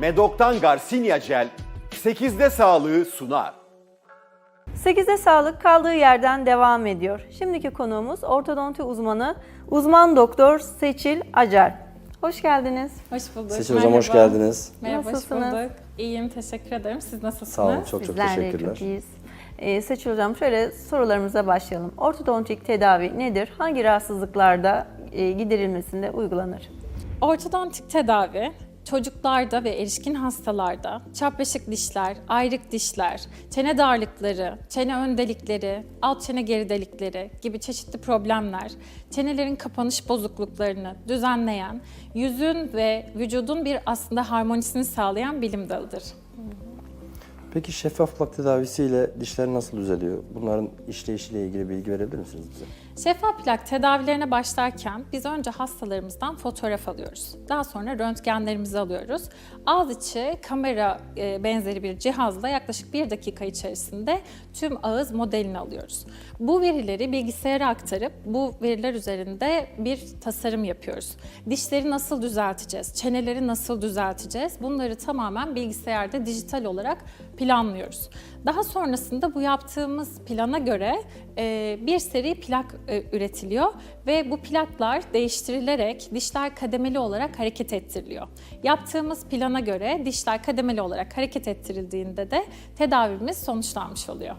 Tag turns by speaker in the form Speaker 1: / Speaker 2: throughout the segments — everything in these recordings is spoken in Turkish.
Speaker 1: Medok'tan Garcinia Gel 8'de sağlığı sunar.
Speaker 2: 8'de sağlık kaldığı yerden devam ediyor. Şimdiki konuğumuz ortodonti uzmanı uzman doktor Seçil Acar. Hoş geldiniz.
Speaker 3: Hoş bulduk.
Speaker 4: Seçil Hocam hoş
Speaker 3: Merhaba.
Speaker 4: geldiniz.
Speaker 3: Merhaba,
Speaker 2: Nasılsınız?
Speaker 3: hoş bulduk. İyiyim, teşekkür ederim. Siz nasılsınız?
Speaker 4: Sağ olun, çok çok
Speaker 2: Bizler de
Speaker 4: teşekkürler.
Speaker 2: çok iyiyiz. Ee, Seçil Hocam şöyle sorularımıza başlayalım. Ortodontik tedavi nedir? Hangi rahatsızlıklarda e, giderilmesinde uygulanır?
Speaker 3: Ortodontik tedavi çocuklarda ve erişkin hastalarda çapraşık dişler, ayrık dişler, çene darlıkları, çene ön delikleri, alt çene geri delikleri gibi çeşitli problemler, çenelerin kapanış bozukluklarını düzenleyen, yüzün ve vücudun bir aslında harmonisini sağlayan bilim dalıdır.
Speaker 4: Peki şeffaf plak tedavisiyle dişler nasıl düzeliyor? Bunların işleyişiyle ilgili bilgi verebilir misiniz bize?
Speaker 3: Şeffaf plak tedavilerine başlarken biz önce hastalarımızdan fotoğraf alıyoruz. Daha sonra röntgenlerimizi alıyoruz. Ağız içi kamera e, benzeri bir cihazla yaklaşık bir dakika içerisinde tüm ağız modelini alıyoruz. Bu verileri bilgisayara aktarıp bu veriler üzerinde bir tasarım yapıyoruz. Dişleri nasıl düzelteceğiz, çeneleri nasıl düzelteceğiz bunları tamamen bilgisayarda dijital olarak planlıyoruz. Daha sonrasında bu yaptığımız plana göre e, bir seri plak e, üretiliyor ve bu plaklar değiştirilerek dişler kademeli olarak hareket ettiriliyor. Yaptığımız plana göre dişler kademeli olarak hareket ettirildiğinde de tedavimiz sonuçlanmış oluyor.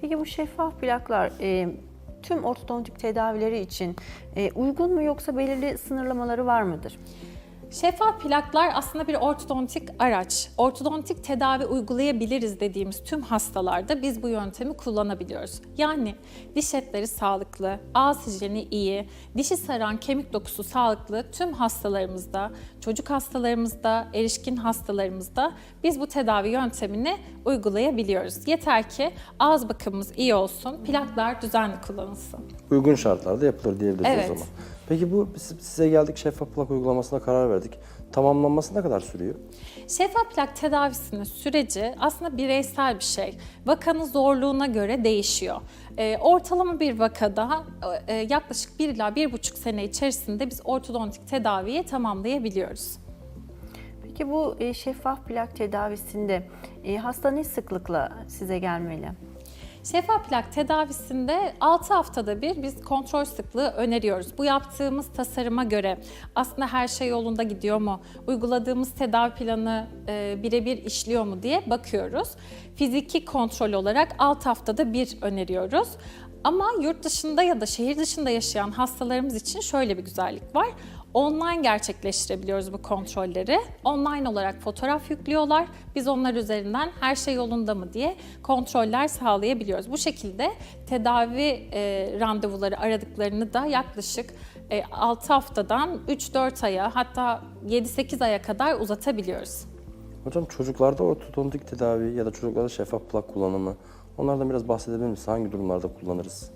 Speaker 2: Peki bu şeffaf plaklar e, tüm ortodontik tedavileri için e, uygun mu yoksa belirli sınırlamaları var mıdır?
Speaker 3: Şeffaf plaklar aslında bir ortodontik araç. Ortodontik tedavi uygulayabiliriz dediğimiz tüm hastalarda biz bu yöntemi kullanabiliyoruz. Yani diş etleri sağlıklı, ağız hijyeni iyi, dişi saran kemik dokusu sağlıklı tüm hastalarımızda, çocuk hastalarımızda, erişkin hastalarımızda biz bu tedavi yöntemini uygulayabiliyoruz. Yeter ki ağız bakımımız iyi olsun, plaklar düzenli kullanılsın.
Speaker 4: Uygun şartlarda yapılır diyebiliriz
Speaker 3: Evet.
Speaker 4: o zaman. Peki bu size geldik şeffaf plak uygulamasına karar verdik. Tamamlanması ne kadar sürüyor?
Speaker 3: Şeffaf plak tedavisinin süreci aslında bireysel bir şey. Vakanın zorluğuna göre değişiyor. Ee, ortalama bir vakada e, yaklaşık 1 ila 1,5 sene içerisinde biz ortodontik tedaviyi tamamlayabiliyoruz.
Speaker 2: Peki bu e, şeffaf plak tedavisinde e, hasta ne sıklıkla size gelmeli?
Speaker 3: Şeffaf plak tedavisinde 6 haftada bir biz kontrol sıklığı öneriyoruz. Bu yaptığımız tasarıma göre aslında her şey yolunda gidiyor mu? Uyguladığımız tedavi planı e, birebir işliyor mu diye bakıyoruz. Fiziki kontrol olarak 6 haftada bir öneriyoruz. Ama yurt dışında ya da şehir dışında yaşayan hastalarımız için şöyle bir güzellik var. Online gerçekleştirebiliyoruz bu kontrolleri. Online olarak fotoğraf yüklüyorlar. Biz onlar üzerinden her şey yolunda mı diye kontroller sağlayabiliyoruz. Bu şekilde tedavi e, randevuları aradıklarını da yaklaşık e, 6 haftadan 3-4 aya hatta 7-8 aya kadar uzatabiliyoruz.
Speaker 4: Hocam çocuklarda ortodontik tedavi ya da çocuklarda şeffaf plak kullanımı onlardan biraz bahsedebilir misiniz? Hangi durumlarda kullanırız?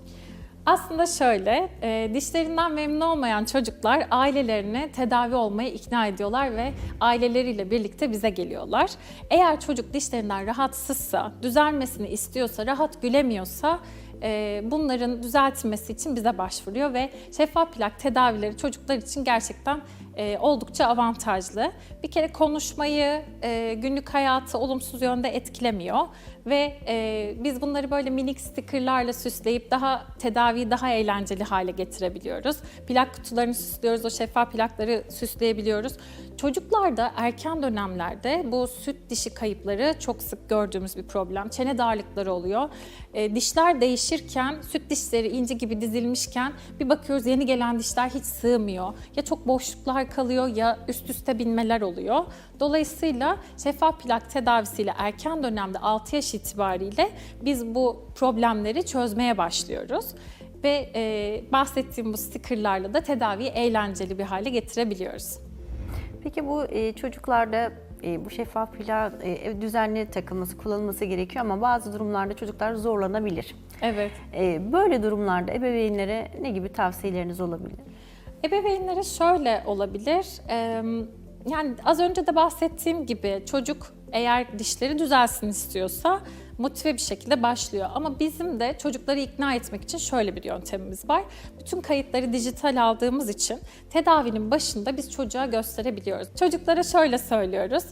Speaker 3: Aslında şöyle, e, dişlerinden memnun olmayan çocuklar ailelerini tedavi olmaya ikna ediyorlar ve aileleriyle birlikte bize geliyorlar. Eğer çocuk dişlerinden rahatsızsa, düzelmesini istiyorsa, rahat gülemiyorsa e, bunların düzeltilmesi için bize başvuruyor ve şeffaf plak tedavileri çocuklar için gerçekten e, oldukça avantajlı. Bir kere konuşmayı, e, günlük hayatı olumsuz yönde etkilemiyor ve e, biz bunları böyle minik stickerlarla süsleyip daha tedaviyi daha eğlenceli hale getirebiliyoruz. Plak kutularını süslüyoruz, o şeffaf plakları süsleyebiliyoruz. Çocuklarda erken dönemlerde bu süt dişi kayıpları çok sık gördüğümüz bir problem. Çene darlıkları oluyor. E, dişler değişirken, süt dişleri inci gibi dizilmişken bir bakıyoruz yeni gelen dişler hiç sığmıyor. Ya çok boşluklar kalıyor ya üst üste binmeler oluyor. Dolayısıyla şeffaf plak tedavisiyle erken dönemde 6 yaş itibariyle biz bu problemleri çözmeye başlıyoruz. Ve e, bahsettiğim bu stickerlarla da tedaviyi eğlenceli bir hale getirebiliyoruz.
Speaker 2: Peki bu e, çocuklarda e, bu şeffaf plak e, düzenli takılması, kullanılması gerekiyor ama bazı durumlarda çocuklar zorlanabilir.
Speaker 3: Evet.
Speaker 2: E, böyle durumlarda ebeveynlere ne gibi tavsiyeleriniz olabilir?
Speaker 3: Ebeveynlere şöyle olabilir. Yani az önce de bahsettiğim gibi çocuk eğer dişleri düzelsin istiyorsa motive bir şekilde başlıyor. Ama bizim de çocukları ikna etmek için şöyle bir yöntemimiz var. Bütün kayıtları dijital aldığımız için tedavinin başında biz çocuğa gösterebiliyoruz. Çocuklara şöyle söylüyoruz.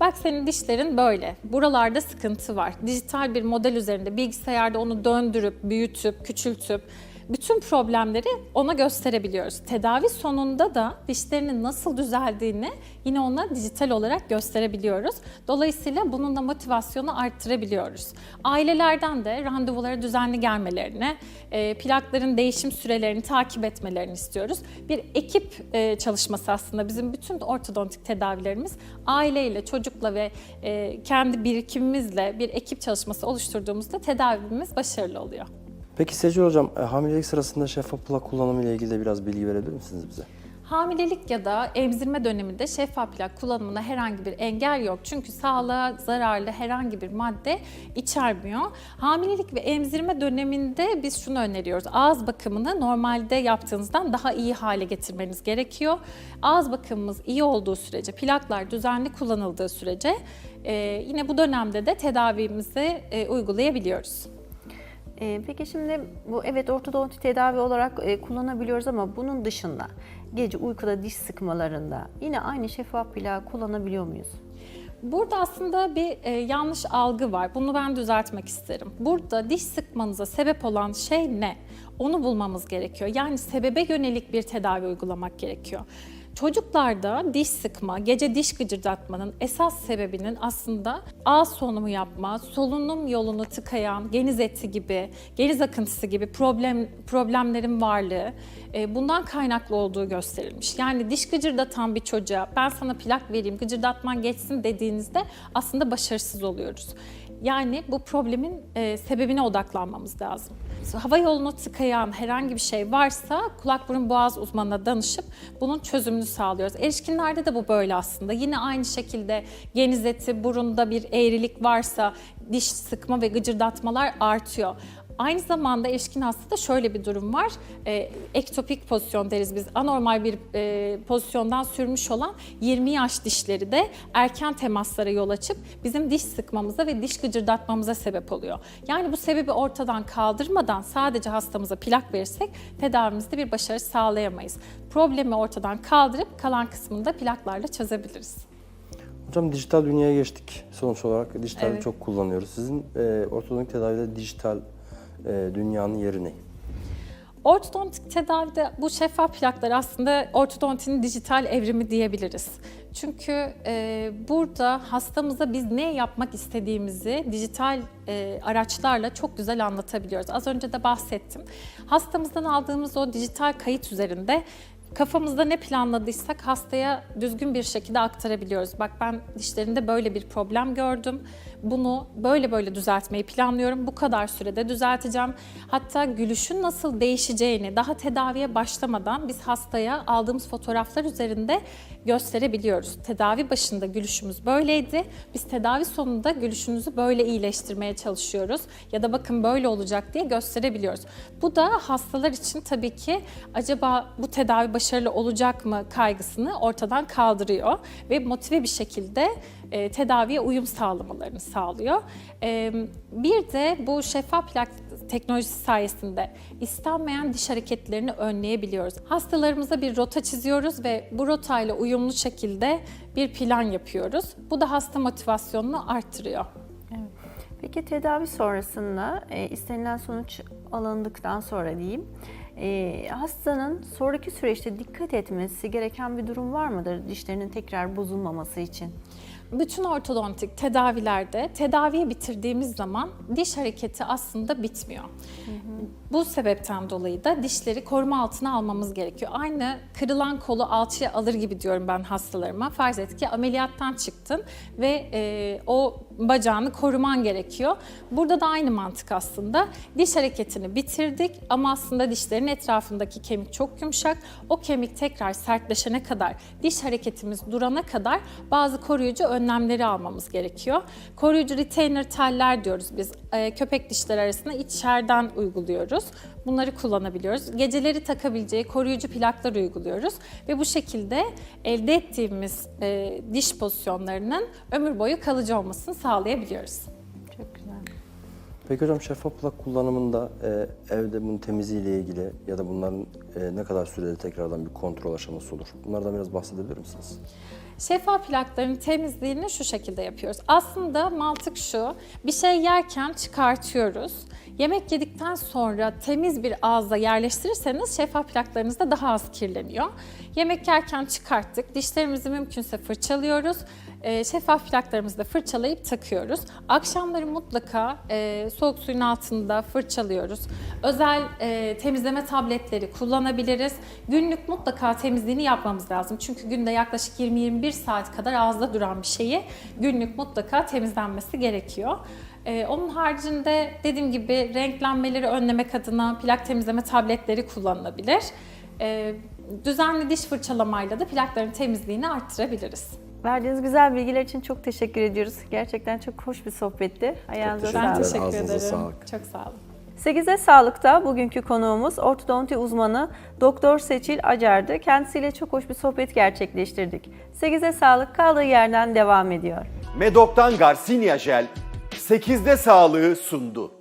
Speaker 3: Bak senin dişlerin böyle. Buralarda sıkıntı var. Dijital bir model üzerinde bilgisayarda onu döndürüp, büyütüp, küçültüp bütün problemleri ona gösterebiliyoruz. Tedavi sonunda da dişlerinin nasıl düzeldiğini yine ona dijital olarak gösterebiliyoruz. Dolayısıyla bunun da motivasyonu arttırabiliyoruz. Ailelerden de randevulara düzenli gelmelerini, e, plakların değişim sürelerini takip etmelerini istiyoruz. Bir ekip e, çalışması aslında bizim bütün ortodontik tedavilerimiz aileyle, çocukla ve e, kendi birikimimizle bir ekip çalışması oluşturduğumuzda tedavimiz başarılı oluyor.
Speaker 4: Peki Secil Hocam, e, hamilelik sırasında şeffaf plak kullanımı ile ilgili de biraz bilgi verebilir misiniz bize?
Speaker 3: Hamilelik ya da emzirme döneminde şeffaf plak kullanımına herhangi bir engel yok. Çünkü sağlığa zararlı herhangi bir madde içermiyor. Hamilelik ve emzirme döneminde biz şunu öneriyoruz. Ağız bakımını normalde yaptığınızdan daha iyi hale getirmeniz gerekiyor. Ağız bakımımız iyi olduğu sürece, plaklar düzenli kullanıldığı sürece e, yine bu dönemde de tedavimizi e, uygulayabiliyoruz.
Speaker 2: Ee, peki şimdi bu evet ortodonti tedavi olarak e, kullanabiliyoruz ama bunun dışında gece uykuda diş sıkmalarında yine aynı şeffaf plağı kullanabiliyor muyuz?
Speaker 3: Burada aslında bir e, yanlış algı var. Bunu ben düzeltmek isterim. Burada diş sıkmanıza sebep olan şey ne? Onu bulmamız gerekiyor. Yani sebebe yönelik bir tedavi uygulamak gerekiyor. Çocuklarda diş sıkma, gece diş gıcırdatmanın esas sebebinin aslında ağız solunumu yapma, solunum yolunu tıkayan geniz eti gibi, geniz akıntısı gibi problem problemlerin varlığı, e, bundan kaynaklı olduğu gösterilmiş. Yani diş gıcırdatan bir çocuğa ben sana plak vereyim, gıcırdatman geçsin dediğinizde aslında başarısız oluyoruz. Yani bu problemin e, sebebine odaklanmamız lazım. Hava yolunu tıkayan herhangi bir şey varsa kulak burun boğaz uzmanına danışıp bunun çözümünü sağlıyoruz. Erişkinlerde de bu böyle aslında. Yine aynı şekilde geniz eti, burunda bir eğrilik varsa diş sıkma ve gıcırdatmalar artıyor. Aynı zamanda erişkin hastada şöyle bir durum var. E, ektopik pozisyon deriz biz. Anormal bir e, pozisyondan sürmüş olan 20 yaş dişleri de erken temaslara yol açıp bizim diş sıkmamıza ve diş gıcırdatmamıza sebep oluyor. Yani bu sebebi ortadan kaldırmadan sadece hastamıza plak verirsek tedavimizde bir başarı sağlayamayız. Problemi ortadan kaldırıp kalan kısmını da plaklarla çözebiliriz.
Speaker 4: Hocam dijital dünyaya geçtik sonuç olarak. Dijital
Speaker 3: Evet.
Speaker 4: çok kullanıyoruz. Sizin e, ortodontik tedavide dijital e, dünyanın yeri ne?
Speaker 3: Ortodontik tedavide bu şeffaf plaklar aslında ortodontinin dijital evrimi diyebiliriz. Çünkü e, burada hastamıza biz ne yapmak istediğimizi dijital e, araçlarla çok güzel anlatabiliyoruz. Az önce de bahsettim. Hastamızdan aldığımız o dijital kayıt üzerinde kafamızda ne planladıysak hastaya düzgün bir şekilde aktarabiliyoruz. Bak ben dişlerinde böyle bir problem gördüm. Bunu böyle böyle düzeltmeyi planlıyorum. Bu kadar sürede düzelteceğim. Hatta gülüşün nasıl değişeceğini daha tedaviye başlamadan biz hastaya aldığımız fotoğraflar üzerinde gösterebiliyoruz. Tedavi başında gülüşümüz böyleydi. Biz tedavi sonunda gülüşünüzü böyle iyileştirmeye çalışıyoruz. Ya da bakın böyle olacak diye gösterebiliyoruz. Bu da hastalar için tabii ki acaba bu tedavi başarılı olacak mı kaygısını ortadan kaldırıyor ve motive bir şekilde e, tedaviye uyum sağlamalarını sağlıyor. E, bir de bu şeffaf plak teknolojisi sayesinde istenmeyen diş hareketlerini önleyebiliyoruz. Hastalarımıza bir rota çiziyoruz ve bu rotayla uyumlu şekilde bir plan yapıyoruz. Bu da hasta motivasyonunu arttırıyor.
Speaker 2: Peki tedavi sonrasında e, istenilen sonuç alındıktan sonra diyeyim e, hastanın sonraki süreçte dikkat etmesi gereken bir durum var mıdır dişlerinin tekrar bozulmaması için?
Speaker 3: Bütün ortodontik tedavilerde tedaviyi bitirdiğimiz zaman diş hareketi aslında bitmiyor. Bu sebepten dolayı da dişleri koruma altına almamız gerekiyor. Aynı kırılan kolu alçıya alır gibi diyorum ben hastalarıma. Farz et ki ameliyattan çıktın ve e, o bacağını koruman gerekiyor. Burada da aynı mantık aslında. Diş hareketini bitirdik ama aslında dişlerin etrafındaki kemik çok yumuşak. O kemik tekrar sertleşene kadar, diş hareketimiz durana kadar bazı koruyucu önlemleri almamız gerekiyor. Koruyucu retainer teller diyoruz biz. E, köpek dişleri arasında içeriden uyguluyoruz. Bunları kullanabiliyoruz. Geceleri takabileceği koruyucu plaklar uyguluyoruz ve bu şekilde elde ettiğimiz e, diş pozisyonlarının ömür boyu kalıcı olmasını sağlayabiliyoruz.
Speaker 2: Çok güzel.
Speaker 4: Peki hocam şeffaf plak kullanımında e, evde bunun temizliğiyle ilgili ya da bunların e, ne kadar sürede tekrardan bir kontrol aşaması olur? Bunlardan biraz bahsedebilir misiniz?
Speaker 3: Şeffaf plakların temizliğini şu şekilde yapıyoruz. Aslında mantık şu, bir şey yerken çıkartıyoruz. Yemek yedikten sonra temiz bir ağızda yerleştirirseniz şeffaf plaklarınız da daha az kirleniyor. Yemek yerken çıkarttık, dişlerimizi mümkünse fırçalıyoruz. Ee, şeffaf plaklarımızı da fırçalayıp takıyoruz. Akşamları mutlaka e, soğuk suyun altında fırçalıyoruz. Özel e, temizleme tabletleri kullanabiliriz. Günlük mutlaka temizliğini yapmamız lazım. Çünkü günde yaklaşık 20-21 saat kadar ağızda duran bir şeyi günlük mutlaka temizlenmesi gerekiyor. Ee, onun haricinde dediğim gibi renklenmeleri önlemek adına plak temizleme tabletleri kullanılabilir. Ee, düzenli diş fırçalamayla da plakların temizliğini arttırabiliriz.
Speaker 2: Verdiğiniz güzel bilgiler için çok teşekkür ediyoruz. Gerçekten çok hoş bir sohbetti. Ayağınıza
Speaker 3: Ben
Speaker 2: sağlık.
Speaker 4: ederim.
Speaker 3: teşekkür
Speaker 4: Ağzınıza
Speaker 3: ederim.
Speaker 4: sağlık.
Speaker 3: Çok sağ olun.
Speaker 2: 8'e Sağlık'ta bugünkü konuğumuz ortodonti uzmanı Doktor Seçil Acar'dı. Kendisiyle çok hoş bir sohbet gerçekleştirdik. 8'e Sağlık kaldığı yerden devam ediyor.
Speaker 1: Medok'tan Garcinia Jel 8'de sağlığı sundu.